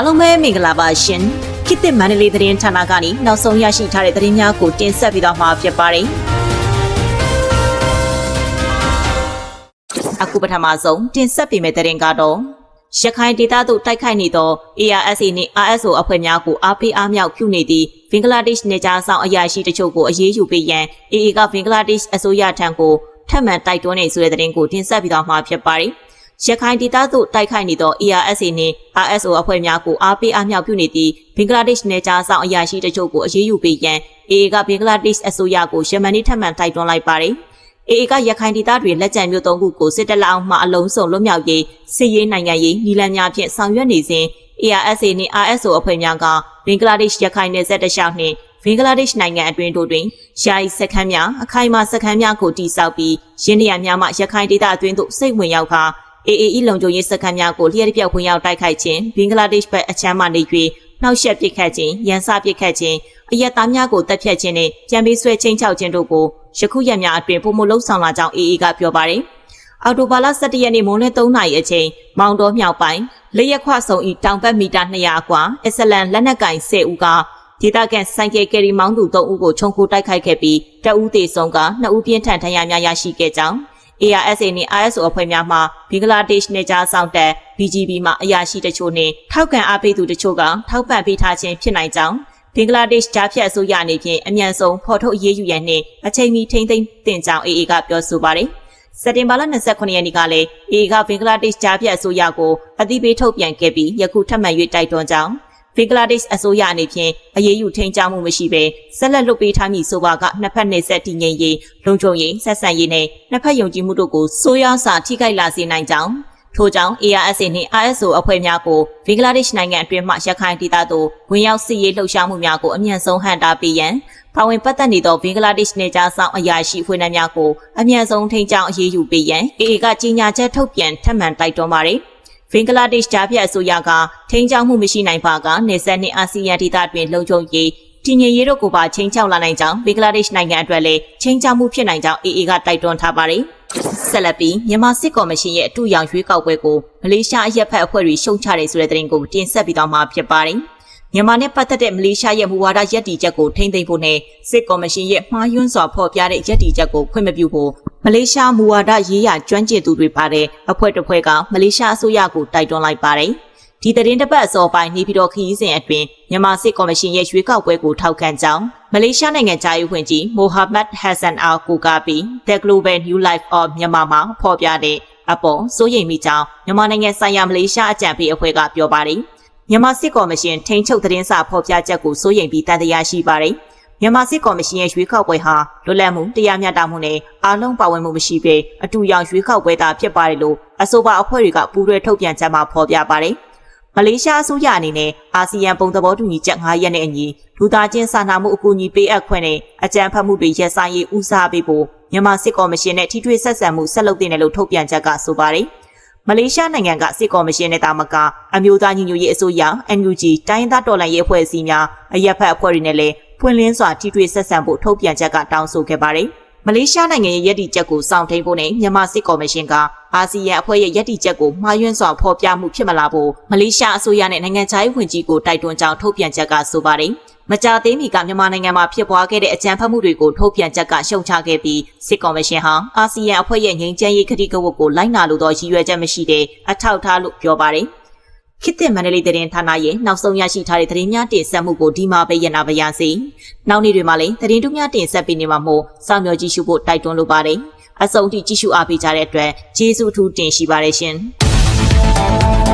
အားလုံးပဲမင်္ဂလာပါရှင်ခေတ်သစ်မန္တလေးသတင်းဌာနကနေနောက်ဆုံးရရှိထားတဲ့သတင်းများကိုတင်ဆက်ပေးသွားမှာဖြစ်ပါတယ်အခုပထမဆုံးတင်ဆက်ပေးမယ့်သတင်းကတော့ရခိုင်ဒေသသို့တိုက်ခိုက်နေသော ARSA နှင့် RSO အဖွဲ့များကိုအားပေးအားမြောက်ပြုနေသည့်ဘင်္ဂလားဒေ့ရှ်နေကြားဆောင်အရာရှိတချို့ကိုအရေးယူပေးရန် AA ကဘင်္ဂလားဒေ့ရှ်အစိုးရထံကိုထပ်မံတိုက်တွန်းနေဆိုတဲ့သတင်းကိုတင်ဆက်ပေးသွားမှာဖြစ်ပါတယ်။ ရခိုင်ဒေသသို့တိုက်ခိုက်နေသော ARSA နှင့် RSO အဖွဲ့များကိုအားပေးအားမြောက်ပြုနေသည့်ဘင်္ဂလားဒေ့ရှ်နေကြားဆောင်အရာရှိတချို့ကိုအရေးယူပေးရန် AA ကဘင်္ဂလားဒေ့ရှ်အစိုးရကိုယမန်နေ့ထပ်မံတိုက်တွန်းလိုက်ပါတယ်။ AA ကရခိုင်ဒေသတွေလက်ကျန်မြို့သုံးခုကိုစစ်တပ်လက်အောက်မှအလုံးစုံလွတ်မြောက်ရေးစစ်ရေးနိုင်ငံရေးနီလန်များဖြင့်ဆောင်ရွက်နေစဉ် ARSA နှင့် RSO အဖွဲ့များကဘင်္ဂလားဒေ့ရှ်ရခိုင်နယ်စပ်တလျှောက်နှင့်ဘင်္ဂလားဒေ့ရှ်နိုင်ငံအတွင်းတို့တွင်ယာယီစခန်းများအခိုင်အမာစခန်းများကိုတည်ဆောက်ပြီးရင်းနှီးများမှရခိုင်ဒေသအတွင်းသို့စိတ်ဝင်ရောက်ကာ AAE လုံခြုံရေးစခန်းများကိုလျှက်ပြောက်ဝင်ရောက်တိုက်ခိုက်ခြင်းဘင်္ဂလားဒေ့ရှ်ဘက်အချမ်းမှနေ၍နှောက်ယှက်ပစ်ခတ်ခြင်းရန်စပစ်ခတ်ခြင်းအရက်သားများကိုတပ်ဖြတ်ခြင်းနှင့်ပြန်ပြီးဆွဲချင်းချောက်ခြင်းတို့ကိုယခုရက်များအတွင်းပုံမလုံးဆောင်လာကြောင်း AA ကပြောပါတယ်။အော်တိုဘာလ17ရက်နေ့မွန်းလယ်3နာရီအချိန်မောင်တော်မြောက်ပိုင်းလရက်ခွဆုံဤတောင်ဘက်မီတာ200ကွာအစ္စလန်လက်နက်ကင်10ဦးကဒေသခံဆိုင်ကယ်ကယ်ရီမောင်းသူ3ဦးကိုခြုံခိုတိုက်ခိုက်ခဲ့ပြီးတအူးသေးဆုံးက2ဦးပြင်းထန်ဒဏ်ရာများရရှိခဲ့ကြောင်း ARSA နှင့် ISO အဖွဲ့များမှဘင်္ဂလားဒေ့ရှ်နယ်ကြားဆောင်တပ် BGB မှအရာရှိတချို့နှင့်ထောက်ခံအားပေးသူတချို့ကထောက်ပံ့ပေးထားခြင်းဖြစ်နိုင်ကြောင်းဘင်္ဂလားဒေ့ရှ်ကြားဖြတ်အစိုးရအနေဖြင့်အမြန်ဆုံးဖော်ထုတ်အရေးယူရန်နှင့်အချိန်မီထိန်းသိမ်းတင်ကြောင်း AA ကပြောဆိုပါတယ်။စက်တင်ဘာလ29ရက်နေ့ကလည်း AA ကဘင်္ဂလားဒေ့ရှ်ကြားဖြတ်အစိုးရကိုအသိပေးထုတ်ပြန်ခဲ့ပြီးယခုထပ်မံ၍တိုက်တွန်းကြောင်း ဘင်္ဂလားဒေ့ရှ်အစိုးရအနေဖြင့်အရေးယူထိန်းချုပ်မှုမရှိဘဲဆက်လက်လုပ်ပေးထားမည်ဆိုပါကနှစ်ဖက်နယ်ဆက်တည်ငြိမ်ရေးလုံခြုံရေးဆက်ဆံရေးနဲ့နှစ်ဖက်ယုံကြည်မှုတို့ကိုစိုးရွားစွာထိခိုက်လာစေနိုင်ကြောင်းထို့ကြောင့် ARSA နှင့် RSO အဖွဲ့များကိုဘင်္ဂလားဒေ့ရှ်နိုင်ငံအတွင်းမှရခိုင်ဒေသသို့ဝင်ရောက်စစ်ရေးလှုပ်ရှားမှုများကိုအမြန်ဆုံးဟန်တာပေးရန်ပါဝင်ပတ်သက်နေသောဘင်္ဂလားဒေ့ရှ်နယ်ကြားဆောင်အရာရှိဖွဲ့နှံများကိုအမြန်ဆုံးထိန်းကျောင်းအရေးယူပေးရန် AA ကကြေညာချက်ထုတ်ပြန်ထပ်မံတိုက်တွန်းပါသည် ဘင်္ဂလားဒေ့ရှ်ကြားဖြတ်အစိုးရကထိန်းကျောင်းမှုမရှိနိုင်ပါကနေဆက်နှင့်အာဆီယံဒေသတွင်လုံခြုံရေးတည်ငြိမ်ရေးတို့ကိုပါချင်းချောက်လာနိုင်ကြောင်းဘင်္ဂလားဒေ့ရှ်နိုင်ငံအတွက်လည်းချင်းချောက်မှုဖြစ်နိုင်ကြောင်း AA ကတိုက်တွန်းထားပါတယ်။ဆက်လက်ပြီးမြန်မာစစ်ကော်မရှင်ရဲ့အတူရောင်ရွေးကောက်ပွဲကိုမလေးရှားအရက်ဖက်အဖွဲ့တွေရှုံချတယ်ဆိုတဲ့သတင်းကိုတင်ဆက်ပြီးတော့မှာဖြစ်ပါတယ်။ မြန်မာနဲ့ပတ်သက်တဲ့မလေးရှားရဲ့မူဝါဒရည်တည်ချက်ကိုထိမ့်သိမ့်ဖို့နဲ့စစ်ကော်မရှင်ရဲ့မှားယွင်းစွာဖော်ပြတဲ့ရည်တည်ချက်ကိုခွင့်မပြုဖို့မလေးရှားမူဝါဒရေးရာကျွမ်းကျင်သူတွေပါတဲ့အဖွဲ့တစ်ဖွဲ့ကမလေးရှားအစိုးရကိုတိုက်တွန်းလိုက်ပါတယ်။ဒီသတင်းတစ်ပတ်အစောပိုင်းနေပြည်တော်ခရီးစဉ်အတွင်းမြန်မာစစ်ကော်မရှင်ရဲ့ရွေးကောက်ပွဲကိုထောက်ခံကြောင်းမလေးရှားနိုင်ငံသားရေးဝန်ကြီးမိုဟာမက်ဟဆန်အာကိုကာပီ The Global New Life of Myanmar မှာဖော်ပြတဲ့အပေါ်စိုးရိမ်မိကြောင်းမြန်မာနိုင်ငံဆိုင်ရာမလေးရှားအကြံပေးအဖွဲ့ကပြောပါတယ်။ မြန်မာစစ်ကော်မရှင်ထိန်းချုပ်သတင်းစာဖော်ပြချက်ကိုစိုးရိမ်ပြီးတန်တရားရှိပါတယ်။မြန်မာစစ်ကော်မရှင်ရဲ့ရွေးကောက်ပွဲဟာလွတ်လပ်မှုတရားမျှတမှုနဲ့အားလုံးပါဝင်မှုမရှိဘဲအတူရောင်ရွေးကောက်ပွဲသာဖြစ်ပါတယ်လို့အဆိုပါအဖွဲ့တွေကပူးတွဲထုတ်ပြန်ချက်မှာဖော်ပြပါတယ်။မလေးရှားအစိုးရအနေနဲ့အာဆီယံပုံသဘောတူညီချက်9ရက်နဲ့အညီလူသားချင်းစာနာမှုအကူအညီပေးအပ်ခွင့်နဲ့အကြံဖတ်မှုတွေရပ်ဆိုင်းရေးဦးစားပေးဖို့မြန်မာစစ်ကော်မရှင်နဲ့ထိထွေးဆက်ဆံမှုဆက်လုပ်တင်တယ်လို့ထုတ်ပြန်ချက်ကဆိုပါတယ်။ မလေးရှားနိုင်ငံကစစ်ကော်မရှင်နဲ့တာမကအမျိုးသားညီညွတ်ရေးအစိုးရ NUG တိုင်းသားတော်လှန်ရေးအဖွဲ့အစည်းများအရက်ဖက်အဖွဲ့တွေနဲ့လည်းဖွင့်လင်းစွာထိတွေ့ဆက်ဆံဖို့ထုတ်ပြန်ချက်ကတောင်းဆိုခဲ့ပါတယ်။ မလေးရှားနိုင်ငံရဲ့ရည်တည်ချက်ကိုစောင့်ထိန်ဖို့နဲ့မြန်မာစစ်ကော်မရှင်ကအာဆီယံအဖွဲ့ရဲ့ရည်တည်ချက်ကိုမှားယွင်းစွာဖော်ပြမှုဖြစ်မလာဖို့မလေးရှားအစိုးရနဲ့နိုင်ငံခြားရေးဝန်ကြီးကိုတိုက်တွန်းကြောင်းထုတ်ပြန်ချက်ကဆိုပါတယ်။မကြသေးမီကမြန်မာနိုင်ငံမှာဖြစ်ပွားခဲ့တဲ့အကြမ်းဖက်မှုတွေကိုထုတ်ပြန်ချက်ကရှုံချခဲ့ပြီးစစ်ကော်မရှင်ဟာအာဆီယံအဖွဲ့ရဲ့ငြိမ်းချမ်းရေးခရီးကဝတ်ကိုလိုက်နာလိုသောရည်ရွယ်ချက်မရှိတဲ့အထောက်ထားလို့ပြောပါတယ်။ ခေတ်သစ်မန္တလေးသတင်းဌာနရဲ့နောက်ဆုံးရရှိထားတဲ့သတင်းများတင်ဆက်မှုကိုဒီမှာပဲရနာပါရစေ။နောက်နေ့တွေမှာလည်းသတင်းတူးများတင်ဆက်ပေးနေမှာမို့စောင့်မျှော်ကြည့်ရှုဖို့တိုက်တွန်းလိုပါတယ်။အဆုံးထိကြည့်ရှုအားပေးကြတဲ့အတွက်ကျေးဇူးထူးတင်ရှိပါတယ်ရှင်။